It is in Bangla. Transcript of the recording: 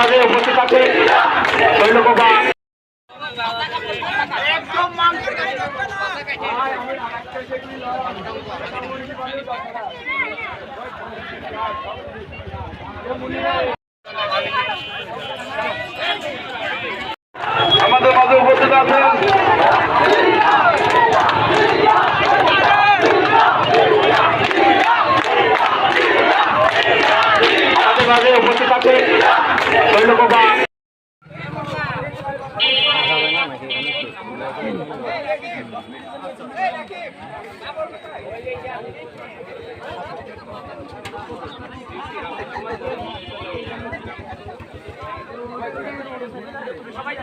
বিভাগে উপস্থিত আছে। শৈলকোপা আমাদের মাঝে উপস্থিত আছেন। আমাদের মাঝে উপস্থিত আছে সবাই